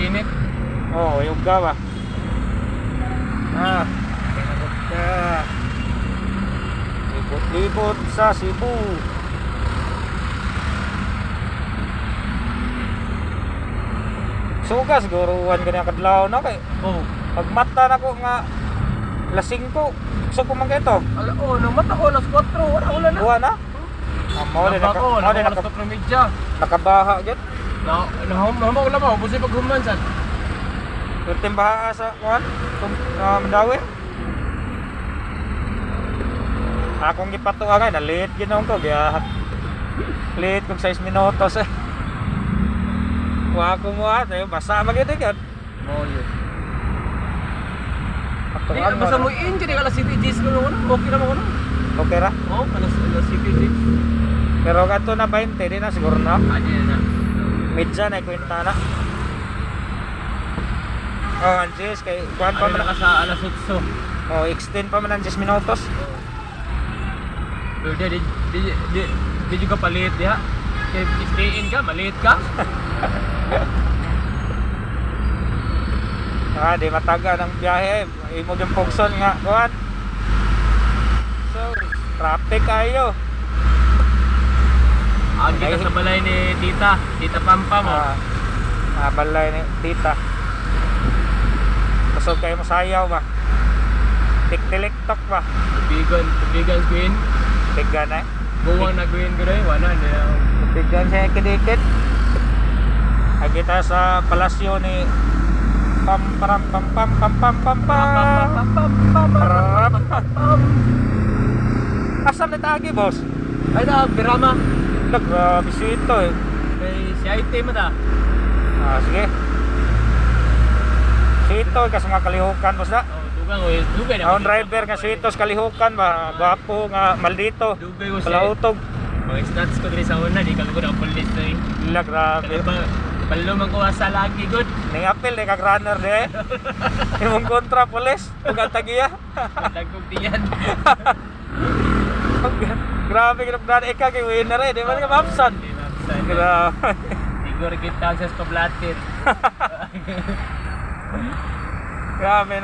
Init. Oo, oh, yung gawa. Ah, pinagot ka. Libot-libot sa Cebu. Suga siguro uwan ganyan kadlaw na kay Oh. pag mata na ko nga lasing ko. So kung man ito. Ala, oh, nang mata ko, alas 4. Wala, wala na. Uwan na. Ah, mo din Naba naka, ko, mo din naka naka, alas 4 medya. nakabaha gyud. Na, nahamaw lang ako, busi pag human sad. Ultim baha sa kuan. Tum uh, mandawi. Akong gipatuwa nga na late ginon ko gaya. Late kog 6 minutos eh. Wa ko mo ate, basa magid gyud. Mo yun. Patuan basta mo mo. injury ka alas City G's ko na Okay ko na. Okay ra. Oh, alas, alas City G's. Pero kadto na 20 di na siguro na. Di na. Medya na kwenta na. Oh, Anjis, kay kuan pa man. ka sa alas 8. Oh, extend pa man ang 10 minutos. Pero di, di, di, di, di juga palit ya. Kaya stay in ka, maliit ka. Ah, di mataga ng biyahe. Imo yung pugson nga, kuan. So, traffic kayo. Ang kita sa balay ni Tita, Tita Pampa mo. Ah, ah, balay ni tita. Kusog kayo masayaw ba? Tik-tiliktok ba? Tubigan, tubigan queen. Tiggan eh. Buwang na queen ko rin, wala na. Tiggan siya kidikit. Ay kita sa palasyo ni pam param pam pam pam pam pam pam Param. Asan na tagi boss? Ay na, birama. Nag uh, bisito eh. May si IT mo ta. Ah, sige. Sito kasi nga kalihukan boss na. Oh, dugang oy, dugay na. Ang driver nga sitos kalihukan ba, gwapo nga maldito. Dugay siya. Palautog. Mga stats ko diri sa una, di kami ko na police to eh. Ila grabe. Balo man ko sa lagi good. Ning apel ni kag runner de. Imong kontra pulis ug ang tagiya. Dagkog tiyan. grabe gyud brad ika kay winner eh, di man ka mapsan. Grabe. Igor kita sa pablatin. Grabe no.